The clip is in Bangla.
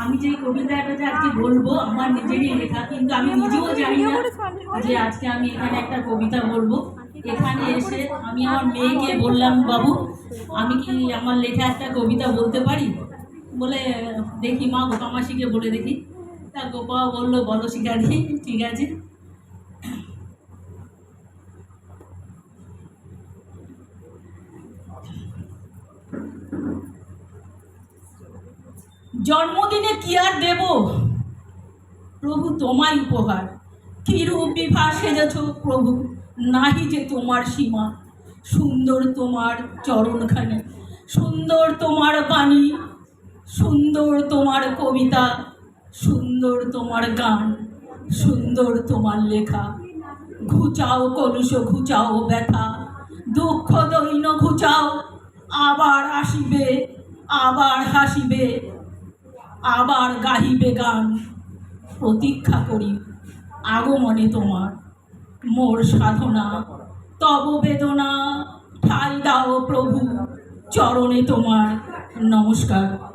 আমি যে কবিতাটা আজকে বলব, আমার নিজেরই লেখা, কিন্তু আমি নিজেও জানি না যে আজকে আমি এখানে একটা কবিতা বলব। এখানে এসে আমি আমার মেয়েকে বললাম, বাবু, আমি কি আমার লেখা একটা কবিতা বলতে পারি? বলে, দেখি মা গোপা মাসিকে বলে দেখি। তা গোপা বলল, বলো শিকারি, ঠিক আছে। জন্মদিনে কি আর দেব? প্রভু তোমায় উপহার। কি রূপ বিভা সেজেছ প্রভু, নাহি যে তোমার সীমা। সুন্দর তোমার চরণখানে, সুন্দর তোমার বাণী, সুন্দর তোমার কবিতা, সুন্দর তোমার গান, সুন্দর তোমার লেখা। ঘুচাও কলুষ, ঘুচাও ব্যথা, দুঃখ দৈন ঘুচাও, আবার আসিবে, আবার হাসিবে। আবার গাহিবে গান। প্রতীক্ষা করি আগমনে তোমার। মোর সাধনা, তব বেদনা, ঠাই দাও প্রভু, চরণে তোমার নমস্কার।